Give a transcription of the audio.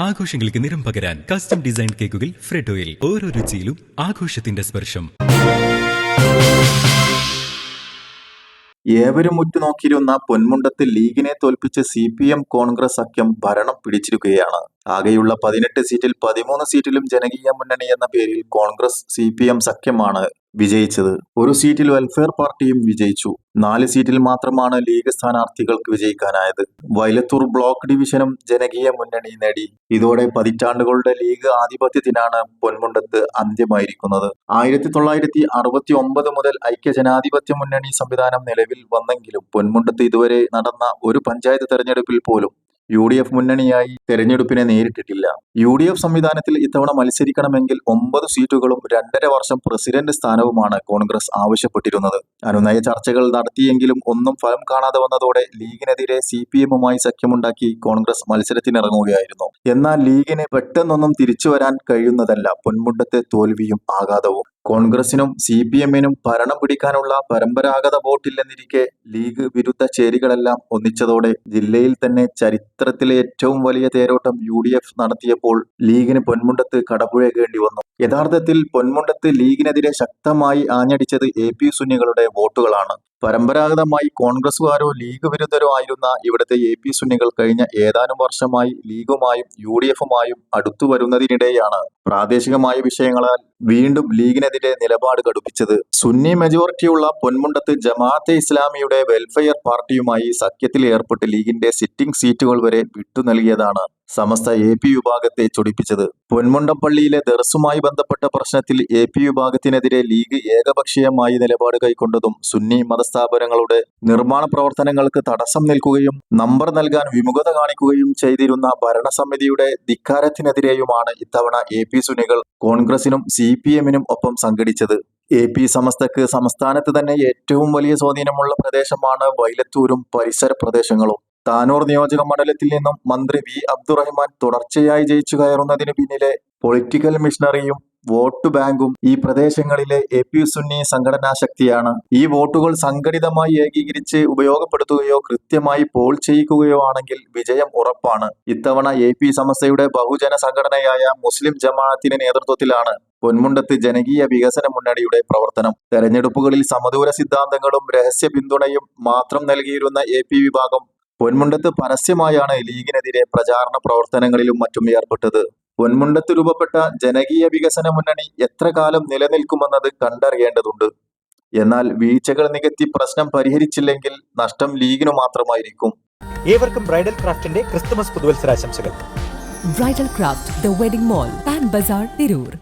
ആഘോഷങ്ങൾക്ക് നിറം പകരാൻ കസ്റ്റം ഡിസൈൻ കേക്കുകൾ ഫ്രെഡോയിൽ ഓരോ രുചിയിലും ആഘോഷത്തിന്റെ സ്പർശം. ഏവരും ഉറ്റുനോക്കിയിരുന്ന പൊന്മുണ്ടത്ത് ലീഗിനെ തോൽപ്പിച്ച് സി പി എം കോൺഗ്രസ് സഖ്യം ഭരണം പിടിച്ചിരിക്കുകയാണ്. ആകെയുള്ള പതിനെട്ട് സീറ്റിൽ പതിമൂന്ന് സീറ്റിലും ജനകീയ മുന്നണി എന്ന പേരിൽ കോൺഗ്രസ് സി പി എം സഖ്യമാണ്. വിജയിച്ചത്. ഒരു സീറ്റിൽ വെൽഫെയർ പാർട്ടിയും വിജയിച്ചു. നാല് സീറ്റിൽ മാത്രമാണ് ലീഗ് സ്ഥാനാർത്ഥികൾക്ക് വിജയിക്കാനായത്. വയലത്തൂർ ബ്ലോക്ക് ഡിവിഷനും ജനകീയ മുന്നണി നേടി. ഇതോടെ പതിറ്റാണ്ടുകളുടെ ലീഗ് ആധിപത്യത്തിനാണ് പൊന്മുണ്ടത്ത് അന്ത്യമായിരിക്കുന്നത്. ആയിരത്തി തൊള്ളായിരത്തി അറുപത്തി ഒമ്പത് മുതൽ ഐക്യ ജനാധിപത്യ മുന്നണി സംവിധാനം നിലവിൽ വന്നെങ്കിലും പൊന്മുണ്ടത്ത് ഇതുവരെ നടന്ന ഒരു പഞ്ചായത്ത് തെരഞ്ഞെടുപ്പിൽ പോലും യു ഡി എഫ് മുന്നണിയായി തെരഞ്ഞെടുപ്പിനെ നേരിട്ടിട്ടില്ല. യു ഡി എഫ് സംവിധാനത്തിൽ ഇത്തവണ മത്സരിക്കണമെങ്കിൽ ഒമ്പത് സീറ്റുകളും രണ്ടര വർഷം പ്രസിഡന്റ് സ്ഥാനവുമാണ് കോൺഗ്രസ് ആവശ്യപ്പെട്ടിരുന്നത്. അനുനയ ചർച്ചകൾ നടത്തിയെങ്കിലും ഒന്നും ഫലം കാണാതെ വന്നതോടെ ലീഗിനെതിരെ സി പി എമ്മുമായി സഖ്യമുണ്ടാക്കി കോൺഗ്രസ് മത്സരത്തിനിറങ്ങുകയായിരുന്നു. എന്നാൽ ലീഗിന് പെട്ടെന്നൊന്നും തിരിച്ചു വരാൻ കഴിയുന്നതല്ല. പൊന്മുണ്ടത്തെ തോൽവിയും ആഘാതവും. കോൺഗ്രസിനും സി പി എമ്മിനും ഭരണം പിടിക്കാനുള്ള പരമ്പരാഗത വോട്ടില്ലെന്നിരിക്കെ ലീഗ് വിരുദ്ധ ചേരികളെല്ലാം ഒന്നിച്ചതോടെ ജില്ലയിൽ തന്നെ ചരിത്രത്തിലെ ഏറ്റവും വലിയ തേരോട്ടം യു ഡി എഫ് നടത്തിയപ്പോൾ ലീഗിന് പൊന്മുണ്ടത്ത് കടപുഴകേണ്ടി വന്നു. യഥാർത്ഥത്തിൽ പൊന്മുണ്ടത്ത് ലീഗിനെതിരെ ശക്തമായി ആഞ്ഞടിച്ചത് എ പി സുന്നികളുടെ വോട്ടുകളാണ്. പരമ്പരാഗതമായി കോൺഗ്രസുകാരോ ലീഗ് വിരുദ്ധരോ ആയിരുന്ന ഇവിടുത്തെ എ പി സുന്നികൾ കഴിഞ്ഞ ഏതാനും വർഷമായി ലീഗുമായും യു ഡി എഫുമായും അടുത്തു വരുന്നതിനിടെയാണ് പ്രാദേശികമായ വിഷയങ്ങളാൽ വീണ്ടും ലീഗിനെതിരെ നിലപാട് കടുപ്പിച്ചത്. സുന്നി മെജോറിറ്റിയുള്ള പൊന്മുണ്ടത്ത് ജമാഅത്തെ ഇസ്ലാമിയുടെ വെൽഫെയർ പാർട്ടിയുമായി സഖ്യത്തിൽ ഏർപ്പെട്ട് ലീഗിന്റെ സിറ്റിംഗ് സീറ്റുകൾ വരെ വിട്ടു നൽകിയതാണ്. സമസ്ത എ പി വിഭാഗത്തെ ചൊടിപ്പിച്ചത്. പൊന്മുണ്ടപ്പള്ളിയിലെ ദർസുമായി ബന്ധപ്പെട്ട പ്രശ്നത്തിൽ എ പി വിഭാഗത്തിനെതിരെ ലീഗ് ഏകപക്ഷീയമായി നിലപാട് കൈക്കൊണ്ടതും സുന്നി മതസ്ഥാപനങ്ങളുടെ നിർമ്മാണ പ്രവർത്തനങ്ങൾക്ക് തടസ്സം നിൽക്കുകയും നമ്പർ നൽകാൻ വിമുഖത കാണിക്കുകയും ചെയ്തിരുന്ന ഭരണസമിതിയുടെ ധിക്കാരത്തിനെതിരെയുമാണ് ഇത്തവണ എ പി സുനികൾ കോൺഗ്രസിനും സി പി എമ്മിനും ഒപ്പം സംഘടിച്ചത്. എ പി സമസ്തക്ക് സംസ്ഥാനത്ത് തന്നെ ഏറ്റവും വലിയ സ്വാധീനമുള്ള പ്രദേശമാണ് വൈലത്തൂരും പരിസര പ്രദേശങ്ങളും. താനൂർ നിയോജക മണ്ഡലത്തിൽ നിന്നും മന്ത്രി വി. അബ്ദുറഹ്മാൻ തുടർച്ചയായി ജയിച്ചു കയറുന്നതിന് പിന്നിലെ പൊളിറ്റിക്കൽ മിഷണറിയും വോട്ട് ബാങ്കും ഈ പ്രദേശങ്ങളിലെ എ. പി. സുന്നി സംഘടനാ ശക്തിയാണ്. ഈ വോട്ടുകൾ സംഘടിതമായി ഏകീകരിച്ച് ഉപയോഗപ്പെടുത്തുകയോ കൃത്യമായി പോൾ ചെയ്യിക്കുകയോ ആണെങ്കിൽ വിജയം ഉറപ്പാണ്. ഇത്തവണ എ. പി. സമസ്തയുടെ ബഹുജന സംഘടനയായ മുസ്ലിം ജമാഅത്തിന്റെ നേതൃത്വത്തിലാണ് പൊന്മുണ്ടത്ത് ജനകീയ വികസന മുന്നണിയുടെ പ്രവർത്തനം. തെരഞ്ഞെടുപ്പുകളിൽ സമദൂര സിദ്ധാന്തങ്ങളും രഹസ്യ പിന്തുണയും മാത്രം നൽകിയിരുന്ന എ. വിഭാഗം പൊന്മുണ്ടത്ത് പരസ്യമായാണ് ലീഗിനെതിരെ പ്രചാരണ പ്രവർത്തനങ്ങളിലും മറ്റും ഏർപ്പെട്ടത്. പൊന്മുണ്ടത്ത് രൂപപ്പെട്ട ജനകീയ വികസന മുന്നണി എത്ര കാലം നിലനിൽക്കുമെന്നത് കണ്ടറിയേണ്ടതുണ്ട്. എന്നാൽ വീഴ്ചകൾ നികത്തി പ്രശ്നം പരിഹരിച്ചില്ലെങ്കിൽ നഷ്ടം ലീഗിനു മാത്രമായിരിക്കും. ഏവർക്കും ബ്രൈഡൽ ക്രാഫ്റ്റിന്റെ Christmas പുതുവത്സരാശംസകൾ. Bridal craft the wedding mall Pan Bazar Tirur.